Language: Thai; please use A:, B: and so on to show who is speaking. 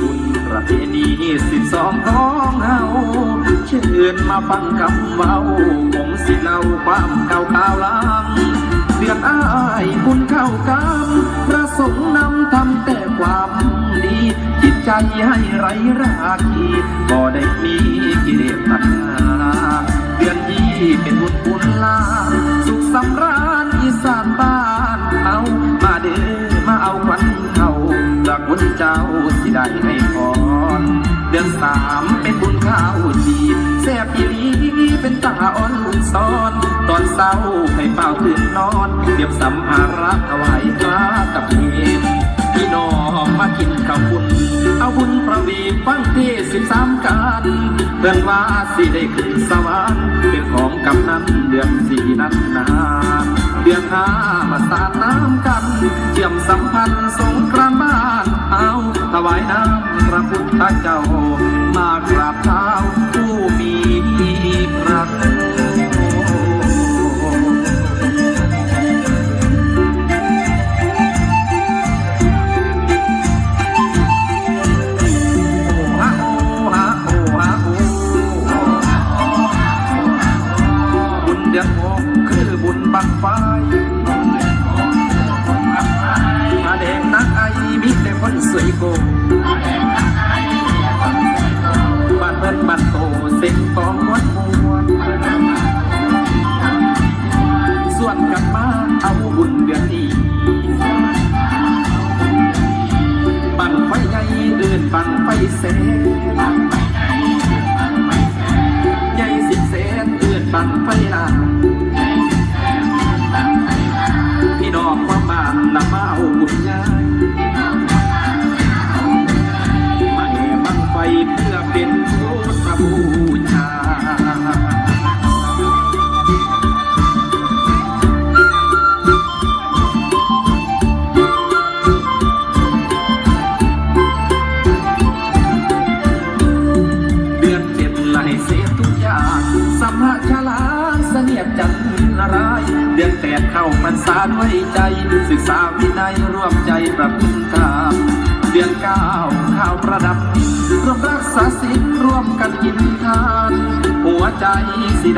A: บุญประเพณีสิบสองน้องเฮาเชิญมาฟังคำเว้าผมสิเล่าความเก่าข่าวลังเดือนอ้ายบุญเข้ากรรมประสงค์นำทำแต่ความดี จิตใจให้ไรราคีบ่ได้มีกิเลสตัณหาเดือนยี่เป็นบุญบุญลาสุขสำรา จากบุญเจ้าสิได้ให้พรเดือนสามเป็นบุญข้าวจีแซ่บอีลีเป็นตาอ่อนซ้อน ตอนเศร้าให้เป่าตื่นนอนเตรียมสัมภาระถวายพระกับเพนพี่น้องมากินข้าวบุญเอาบุญประวีฟังเทศสิบสามการเพื่อนว่าสิได้ขึ้นสวรรค์เป็นของกำนันเดือนสี่นั้นนาเดือนห้ามาสาดน้ำกันเชื่อมสัมพันธ์สงกรายน้ำพระพุทธเจ้ามากราบเท้าผู้มีพระคือนหกคือบุญบังไฟอาแดงนักไอมีแต่คนสวยโก มาเอาบุญเดือนนี้บันไฟใหญ่เดินบันไฟเสนบันไฟใหญ่บันไฟเสนใหญ่สิบเสนเดินบันไฟลาน เข้าพรรษาด้วยใจ ศึกษาวินัยร่วมใจประพฤติธรรมเดือนเก้าข้าวประดับร่วมรักษาศีลร่วมกันกินทาน หัวใจสิได